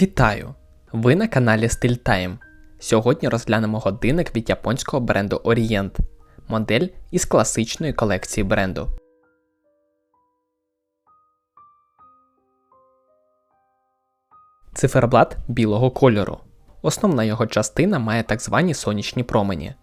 Вітаю! Ви на каналі Style Time. Сьогодні розглянемо годинник від японського бренду Orient, модель із класичної колекції бренду. Циферблат білого кольору. Основна його частина має так звані сонячні промені.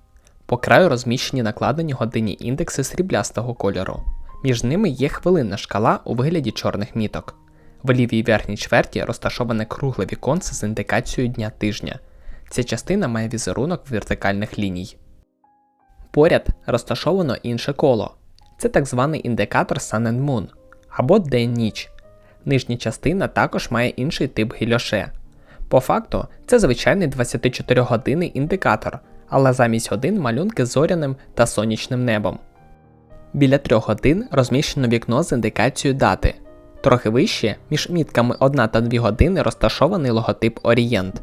По краю розміщені накладені годинні індекси сріблястого кольору. Між ними є хвилинна шкала у вигляді чорних міток. В лівій верхній чверті розташоване кругле віконце з індикацією дня тижня. Ця частина має візерунок вертикальних ліній. Поряд розташовано інше коло. Це так званий індикатор Sun and Moon або день-ніч. Нижня частина також має інший тип гільоше. По факту, це звичайний 24-годинний індикатор, але замість годин малюнки з зоряним та сонячним небом. Біля трьох годин розміщено вікно з індикацією дати. Трохи вище, між мітками 1 та 2 години розташований логотип Orient.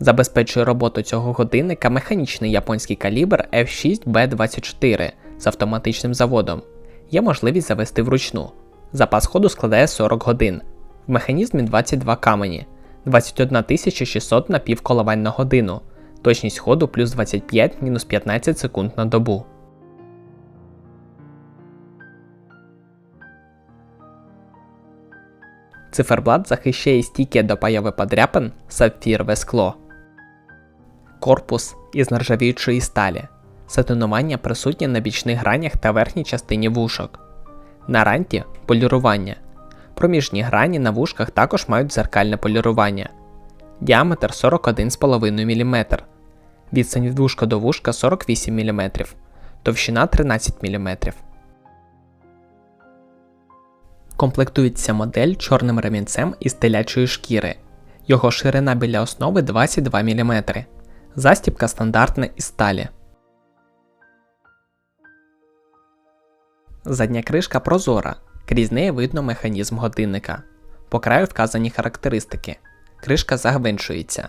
Забезпечує роботу цього годинника механічний японський калібр F6B24 з автоматичним заводом. Є можливість завести вручну. Запас ходу складає 40 годин. В механізмі 22 камені, 21 600 напівколивань на годину, точність ходу плюс 25 мінус 15 секунд на добу. Циферблат захищає стійке до появи подряпин сапфірове скло. Корпус із нержавіючої сталі. Сатинування присутнє на бічних гранях та верхній частині вушок. На ранті полірування. Проміжні грані на вушках також мають дзеркальне полірування. Діаметр 41,5 мм. Відстань від вушка до вушка 48 мм. Товщина 13 мм. Комплектується модель чорним ремінцем із телячої шкіри. Його ширина біля основи 22 мм. Застібка стандартна із сталі. Задня кришка прозора. Крізь неї видно механізм годинника. По краю вказані характеристики. Кришка загвинчується.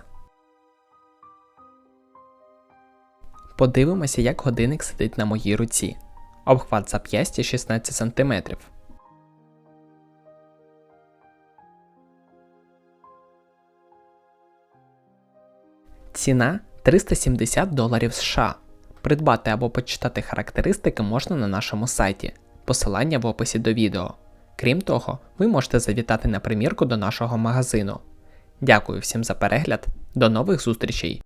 Подивимося, як годинник сидить на моїй руці. Обхват зап'ястя 16 см. Ціна 370 доларів США. Придбати або почитати характеристики можна на нашому сайті. Посилання в описі до відео. Крім того, ви можете завітати на примірку до нашого магазину. Дякую всім за перегляд, до нових зустрічей!